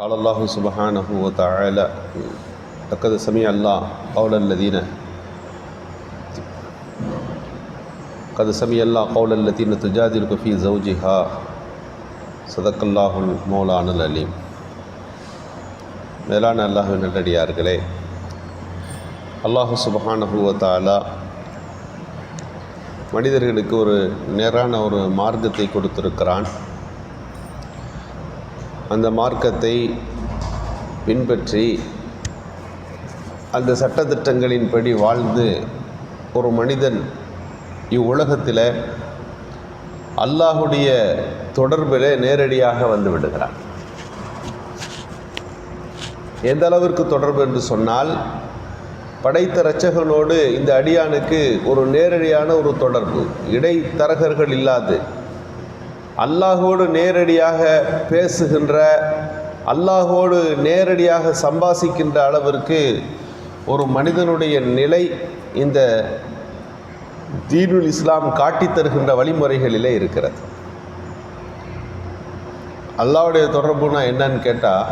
قال الله سبحانه وتعالى لقد سمع الله قول الذين قد سمع الله قول الذين تجادلك في زوجها صدق الله المولانا العليم மேலான அல்லாஹின் நல்லடியார்களே அல்லாஹு சுபஹானஹு வ தஆலா மனிதர்களுக்கு ஒரு நேரான ஒரு மார்க்கத்தை கொடுத்திருக்கிறான் அந்த மார்க்கத்தை பின்பற்றி அந்த சட்டத்திட்டங்களின்படி வாழ்ந்து ஒரு மனிதன் இவ்வுலகத்தில் அல்லாஹுடைய தொடர்பில் நேரடியாக வந்து விடுகிறான். எந்த அளவிற்கு தொடர்பு என்று சொன்னால் படைத்த இரட்சகனோடு இந்த அடியானுக்கு ஒரு நேரடியான ஒரு தொடர்பு இடைத்தரகர்கள் இல்லாது அல்லாஹோடு நேரடியாக பேசுகின்ற அல்லாஹோடு நேரடியாக சம்பாசிக்கின்ற அளவிற்கு ஒரு மனிதனுடைய நிலை இந்த தீனுல் இஸ்லாம் காட்டித் தருகின்ற வழிமுறைகளிலே இருக்கிறது. அல்லாவுடைய தொடர்புனா என்னன்னு கேட்டால்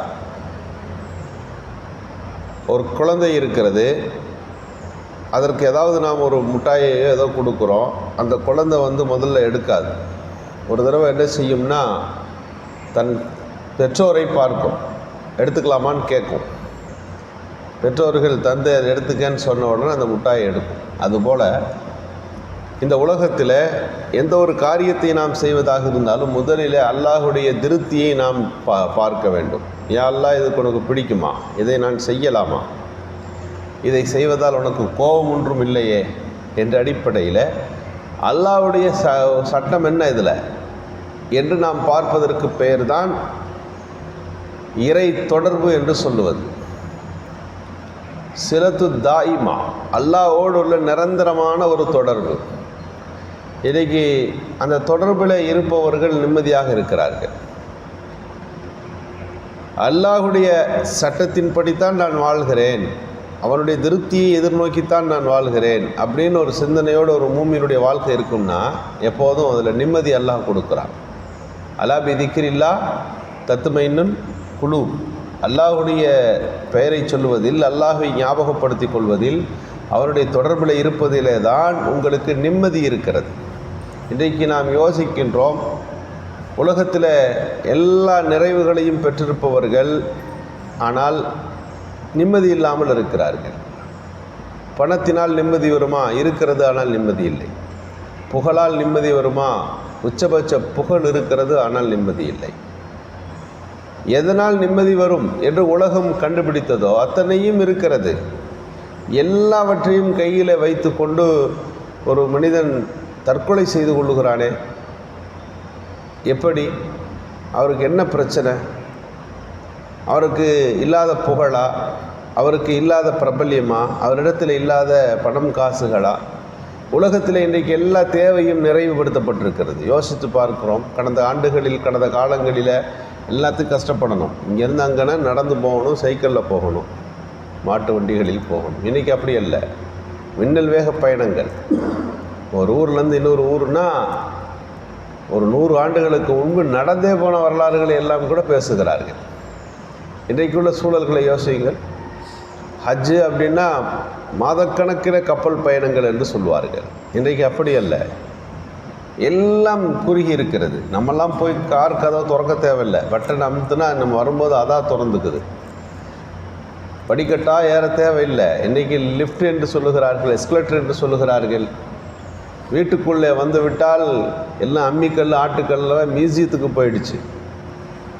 ஒரு குழந்தை இருக்கிறது அதற்கு ஏதாவது நாம் ஒரு மிட்டாயை ஏதோ கொடுக்குறோம் அந்த குழந்தை வந்து முதல்ல எடுக்காது. ஒரு தடவை என்ன செய்யும்னா தன் பெற்றோரை பார்க்கும். எடுத்துக்கலாமான்னு கேட்கும். பெற்றோர்கள் தந்தை அதை எடுத்துக்கன்னு சொன்ன உடனே அந்த முட்டாயை எடுக்கும். அதுபோல் இந்த உலகத்தில் எந்த ஒரு காரியத்தை நாம் செய்வதாக இருந்தாலும் முதலில் அல்லாஹுடைய திருப்தியை நாம் பா பார்க்க வேண்டும். யா அல்லாஹ் இதுக்கு உனக்கு பிடிக்குமா? இதை நான் செய்யலாமா? இதை செய்வதால் உனக்கு கோபம் ஒன்றும் இல்லையே? என்ற அடிப்படையில் அல்லாவுடைய ச சட்டம் என்ன இதில்? என்று நாம் பார்ப்பதற்கு பெயர்தான் இறை தொடர்பு என்று சொல்லுவது. சிலத்து தாயிமா அல்லாஹோடு உள்ள நிரந்தரமான ஒரு தொடர்பு. இன்றைக்கு அந்த தொடர்பில் இருப்பவர்கள் நிம்மதியாக இருக்கிறார்கள். அல்லாஹுடைய சட்டத்தின்படித்தான் நான் வாழ்கிறேன். அவனுடைய திருப்தியை எதிர்நோக்கித்தான் நான் வாழ்கிறேன் அப்படின்னு ஒரு சிந்தனையோடு ஒரு மூமியினுடைய வாழ்க்கை இருக்கும்னா எப்போதும் அதில் நிம்மதி அல்லாஹ் கொடுக்குறான். அலா பிதிக்கிரில்லா தத்துமைன்னு குழு அல்லாஹுடைய பெயரை சொல்லுவதில் அல்லாஹை ஞாபகப்படுத்தி கொள்வதில் அவருடைய தொடர்பில் இருப்பதிலே தான் உங்களுக்கு நிம்மதி இருக்கிறது. இன்றைக்கு நாம் யோசிக்கின்றோம் உலகத்தில் எல்லா நிறைவுகளையும் பெற்றிருப்பவர்கள் ஆனால் நிம்மதி இல்லாமல் இருக்கிறார்கள். பணத்தினால் நிம்மதி வருமா? இருக்கிறது ஆனால் நிம்மதி இல்லை. புகழால் நிம்மதி வருமா? உச்சபட்ச புகழ் இருக்கிறது ஆனால் நிம்மதி இல்லை. எதனால் நிம்மதி வரும் என்று உலகம் கண்டுபிடித்ததோ அத்தனையும் இருக்கிறது. எல்லாவற்றையும் கையில் வைத்து கொண்டு ஒரு மனிதன் தற்கொலை செய்து கொள்ளுகிறானே? எப்படி? அவருக்கு என்ன பிரச்சனை? அவருக்கு இல்லாத புகழா? அவருக்கு இல்லாத பிரபல்யமா? அவரிடத்தில் இல்லாத பணம் காசுகளா? உலகத்தில் இன்றைக்கு எல்லா தேவையும் நிறைவுபடுத்தப்பட்டிருக்கிறது. யோசித்து பார்க்குறோம். கடந்த ஆண்டுகளில் கடந்த காலங்களில் எல்லாத்துக்கும் கஷ்டப்படணும். இங்கேருந்து அங்கேனா நடந்து போகணும் சைக்கிளில் போகணும் மாட்டு வண்டிகளில் போகணும். இன்றைக்கி அப்படி அல்ல. மின்னல் வேக பயணங்கள். ஒரு ஊர்லேருந்து இன்னொரு ஊர்னா ஒரு நூறு ஆண்டுகளுக்கு முன்பு நடந்தே போன வரலாறுகளை எல்லாம் கூட பேசுகிறார்கள். இன்றைக்குள்ள சூழல்களை யோசியுங்கள். ஹஜ்ஜு அப்படின்னா மாதக்கணக்கில் கப்பல் பயணங்கள் என்று சொல்வார்கள் இன்றைக்கு அப்படி அல்ல. எல்லாம் குறுகி இருக்கிறது. நம்மெல்லாம் போய் கார் கதவை திறக்க தேவையில்லை. பட்டன் அமுத்துனா நம்ம வரும்போது அதான் திறந்துக்குது. படிக்கட்டாக ஏற தேவையில்லை. இன்றைக்கி லிஃப்ட் என்று சொல்லுகிறார்கள் எஸ்கலேட்டர் என்று சொல்லுகிறார்கள். வீட்டுக்குள்ளே வந்து விட்டால் எல்லாம் அம்மிக்கல் ஆட்டுக்கல்லாம் மியூசியத்துக்கு போயிடுச்சு.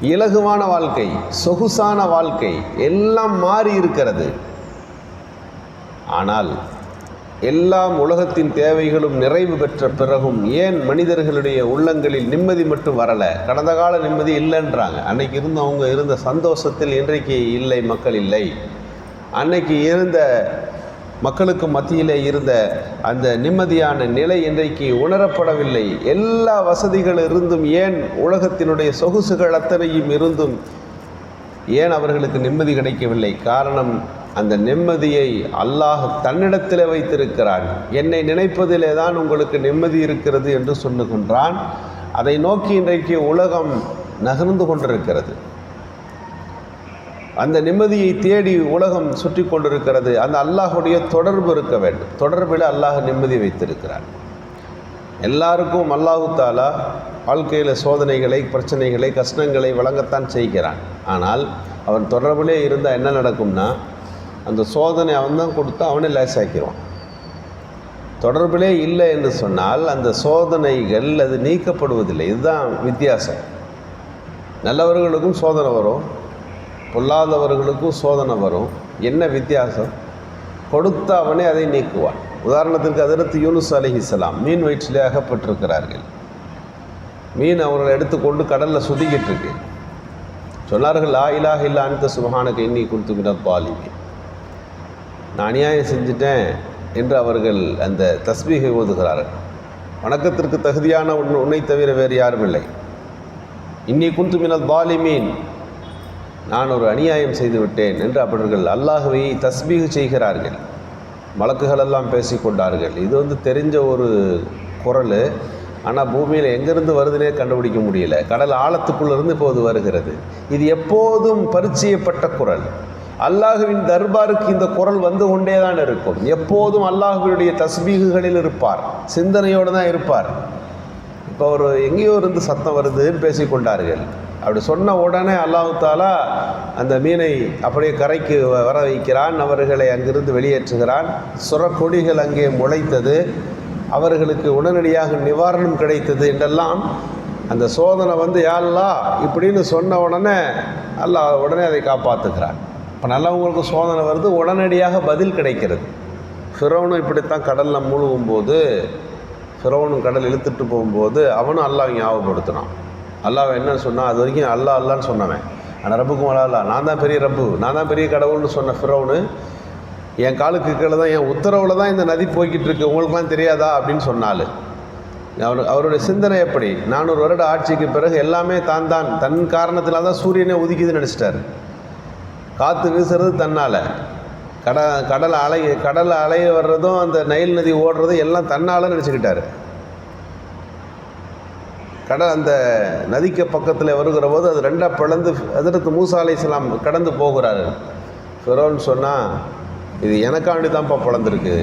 இலகுவான வாழ்க்கை சொகுசான வாழ்க்கை எல்லாம் மாறி இருக்கிறது. ஆனால் எல்லாம் உலகத்தின் தேவைகளும் நிறைவு பெற்ற பிறகும் ஏன் மனிதர்களுடைய உள்ளங்களில் நிம்மதி மட்டும் வரலை? கடந்த கால நிம்மதி இல்லைன்றாங்க. அன்னைக்கு இருந்தவங்க இருந்த சந்தோஷத்தில் இன்றைக்கு இல்லை மக்கள் இல்லை. அன்னைக்கு இருந்த மக்களுக்கு மத்தியிலே இருந்த அந்த நிம்மதியான நிலை இன்றைக்கு உணரப்படவில்லை. எல்லா வசதிகள் இருந்தும் ஏன் உலகத்தினுடைய சொகுசுகள் அத்தனையும் இருந்தும் ஏன் அவர்களுக்கு நிம்மதி கிடைக்கவில்லை? காரணம் அந்த நிம்மதியை அல்லாஹ் தன்னிடத்தில் வைத்திருக்கிறான். என்னை நினைப்பதிலே தான் உங்களுக்கு நிம்மதி இருக்கிறது என்று சொல்லுகின்றான். அதை நோக்கி இன்றைக்கு உலகம் நகர்ந்து கொண்டிருக்கிறது. அந்த நிம்மதியை தேடி உலகம் சுற்றி கொண்டிருக்கிறது. அந்த அல்லாஹுடைய தொடர்பு இருக்க வேண்டும். தொடர்பில் அல்லாஹ் நிம்மதி வைத்திருக்கிறான். எல்லாருக்கும் அல்லாஹுத்தாலா வாழ்க்கையில் சோதனைகளை பிரச்சனைகளை கஷ்டங்களை வழங்கத்தான் செய்கிறான். ஆனால் அவன் தொடர்பிலே இருந்தால் என்ன நடக்கும்னா அந்த சோதனை அவன் தான் கொடுத்து அவனே லேசாக்கிடுவான் தொடர்பிலே இல்லை என்று சொன்னால் அந்த சோதனைகள் அது நீக்கப்படுவதில்லை. இதுதான் வித்தியாசம். நல்லவர்களுக்கும் சோதனை வரும் பொல்லாதவர்களுக்கும் சோதனை வரும். என்ன வித்தியாசம்? கொடுத்த அவனே அதை நீக்குவான். உதாரணத்திற்கு அதிரத்து யூனுஸ் அலிஹிஸ்லாம் மீன் வயிற்றிலே அகப்பட்டிருக்கிறார்கள். மீன் அவர்களை எடுத்துக்கொண்டு கடலில் சுதிக்கிட்டு இருக்கு சொன்னார்கள் லா இலாக இல்லா அனித்த சுபஹானக்கு எண்ணி கொடுத்துக்கிட்ட பாலிமி நான் அநியாயம் செஞ்சிட்டேன் என்று அவர்கள் அந்த தஸ்பீகை ஓதுகிறார்கள். வணக்கத்திற்கு தகுதியான உன் உன்னை தவிர வேறு யாரும் இல்லை. இன்னி குந்து மினல் பாலிமீன் நான் ஒரு அநியாயம் செய்து விட்டேன் என்று அவர்கள் அல்லாஹுவை தஸ்பீக செய்கிறார்கள். வழக்குகளெல்லாம் பேசிக்கொண்டார்கள். இது வந்து தெரிஞ்ச ஒரு குரல். ஆனால் பூமியில் எங்கேருந்து வருதுனே கண்டுபிடிக்க முடியல. கடல் ஆழத்துக்குள்ளேருந்து இப்போது வருகிறது. இது எப்போதும் பரிச்சயப்பட்ட குரல். அல்லாஹுவின் தர்பாருக்கு இந்த குரல் வந்து கொண்டே தான் இருக்கும். எப்போதும் அல்லாஹுவினுடைய தஸ்பீகுகளில் இருப்பார். சிந்தனையோடு தான் இருப்பார். இப்போ ஒரு எங்கேயோ இருந்து சத்தம் வருதுன்னு பேசிக்கொண்டார்கள். அப்படி சொன்ன உடனே அல்லாஹு தாலா அந்த மீனை அப்படியே கரைக்கு வ- வர வைக்கிறான். அவர்களை அங்கிருந்து வெளியேற்றுகிறான். சுரக்கொடிகள் அங்கே முளைத்தது. அவர்களுக்கு உடனடியாக நிவாரணம் கிடைத்தது என்றெல்லாம் அந்த சோதனை வந்து யாரெல்லாம் இப்படின்னு சொன்ன உடனே அல்லாஹ் உடனே அதை காப்பாற்றுக்கிறான் இப்போ நல்லவங்களுக்கு சோதனை வருது உடனடியாக பதில் கிடைக்கிறது. ஃபிரோனும் இப்படித்தான் கடலில் மூழ்கும் போது ஃபிரோனும் கடல் இழுத்துட்டு போகும்போது அவனும் அல்லாஹ் ஞாபகப்படுத்தினான். அல்லாஹ் என்ன சொன்னால் அது வரைக்கும் அல்லா அல்லான்னு சொன்னவன். ஆனால் ரப்புக்கும் அல்லா அல்லா நான் தான் பெரிய ரப்பு. நான் தான் பெரிய கடவுள்னு சொன்ன ஃபிரௌனு என் காலுக்கு கீழே தான் என் உத்தரவில் தான் இந்த நதி போய்கிட்டு இருக்கு. உங்களுக்குலாம் தெரியாதா? அப்படின்னு சொன்னாள். அவர் அவருடைய சிந்தனை எப்படி? நானூறு வருட ஆட்சிக்கு பிறகு எல்லாமே தான் தான் தன் காரணத்தில் தான் சூரியனே உதிக்குதுன்னு நினச்சிட்டார். காற்று வீசுறது தன்னால். கட கடல் அலை கடல் அலை வர்றதும் அந்த நைல் நதி ஓடுறதும் எல்லாம் தன்னால் நினச்சிக்கிட்டாரு. கடல் அந்த நதிக்கு பக்கத்தில் வருகிற போது அது ரெண்டாக பிளந்து அதற்கு மூசா இஸ்லாம் கடந்து போகிறாரு. ஃபிரோன்னு சொன்னால் இது எனக்காண்டி தான்ப்பா பிளந்துருக்கு.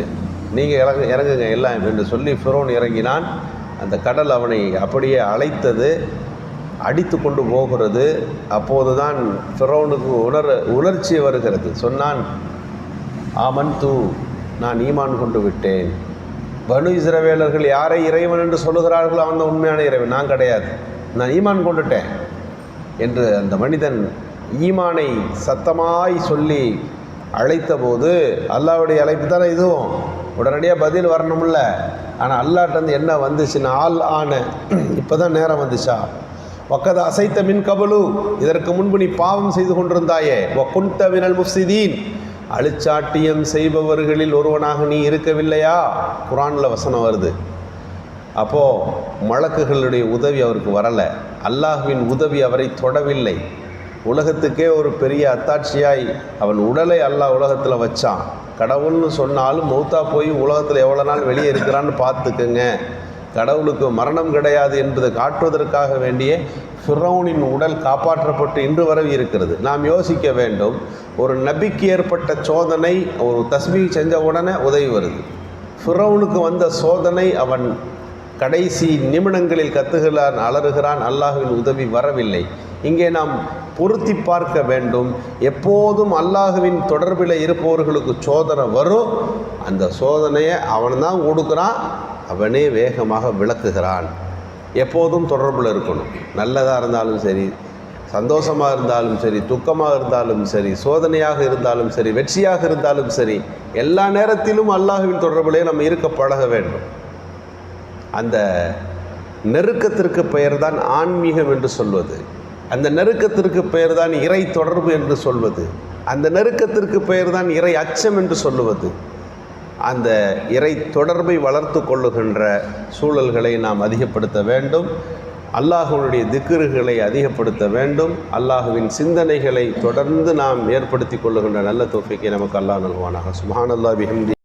நீங்கள் இறங்க இறங்குங்க எல்லாம் என்று சொல்லி ஃபிரோன் இறங்கினான். அந்த கடல் அவனை அப்படியே அழைத்தது அடித்து கொண்டு போகிறது. அப்போது தான் ஃபிரோனுக்கு உணர் உணர்ச்சி வருகிறது. சொன்னான் ஆமன் தூ நான் ஈமான் கொண்டு விட்டேன். பனு இஸ்ரவேலர்கள் யாரை இறைவன் என்று சொல்லுகிறார்களோ அவன் தான் உண்மையான இறைவன். நான் கிடையாது. நான் ஈமான் கொண்டுட்டேன் என்று அந்த மனிதன் ஈமானை சத்தமாய் சொல்லி அழைத்தபோது அல்லாவுடைய அழைப்பு தானே இதுவும். உடனடியாக பதில் வரணும்ல. ஆனால் அல்லாட்டந்து என்ன வந்துச்சுன்னா ஆள் ஆன இப்போ தான் நேரம் வந்துச்சா? ஒக்கத அசைத்த மின் கபலு இதற்கு முன்பு நீ பாவம் செய்து கொண்டிருந்தாயே. ஒக்குண்ட வினல் முஃசிதீன் அழிச்சாட்டியம் செய்பவர்களில் ஒருவனாக நீ இருக்கவில்லையா? குரானில் வசனம் வருது. அப்போது மலக்குகளுடைய உதவி அவருக்கு வரலை. அல்லாஹ்வின் உதவி அவரை தொடவில்லை. உலகத்துக்கே ஒரு பெரிய அத்தாட்சியாய் அவன் உடலை அல்லாஹ் உலகத்தில் வச்சான். கடவுள்னு சொன்னாலும் மௌத்தா போய் உலகத்தில் எவ்வளோ நாள் வெளியே இருக்கிறான்னு பார்த்துக்குங்க. கடவுளுக்கு மரணம் கிடையாது என்பதை காட்டுவதற்காக வேண்டிய ஃபிரௌனின் உடல் காப்பாற்றப்பட்டு இன்று வரவி இருக்கிறது. நாம் யோசிக்க வேண்டும் ஒரு நபிக்கு ஏற்பட்ட சோதனை ஒரு தஸ்மி செஞ்ச உடனே உதவி வருது. ஃபிரௌனுக்கு வந்த சோதனை அவன் கடைசி நிமிடங்களில் கத்துகிறான் அலறுகிறான் அல்லாஹுவின் உதவி வரவில்லை. இங்கே நாம் பொருத்தி பார்க்க வேண்டும் எப்போதும் அல்லாஹுவின் தொடர்பில் இருப்பவர்களுக்கு சோதனை வரும். அந்த சோதனையை அவன் தான் கொடுக்குறான் அவனே வேகமாக விளக்குகிறான். எப்போதும் தொடர்பில் இருக்கணும். நல்லதாக இருந்தாலும் சரி சந்தோஷமாக இருந்தாலும் சரி துக்கமாக இருந்தாலும் சரி சோதனையாக இருந்தாலும் சரி வெற்றியாக இருந்தாலும் சரி எல்லா நேரத்திலும் அல்லாஹுவின் தொடர்பிலே நம்ம இருக்க பழக வேண்டும். அந்த நெருக்கத்திற்கு பெயர்தான் ஆன்மீகம் என்று சொல்வது. அந்த நெருக்கத்திற்கு பெயர்தான் இறை தொடர்பு என்று சொல்வது. அந்த நெருக்கத்திற்கு பெயர்தான் இறை அச்சம் என்று சொல்லுவது. அந்த இறை தொடர்பை வளர்த்து கொள்ளுகின்ற சூழல்களை நாம் அதிகப்படுத்த வேண்டும். அல்லாஹுடைய திக்ருகளை அதிகப்படுத்த வேண்டும். அல்லாஹுவின் சிந்தனைகளை தொடர்ந்து நாம் ஏற்படுத்தி கொள்ளுகின்ற நல்ல தொகைக்கு நமக்கு அல்லாஹ் நல்வானாக சுமான் அல்லா பிஹம்தி.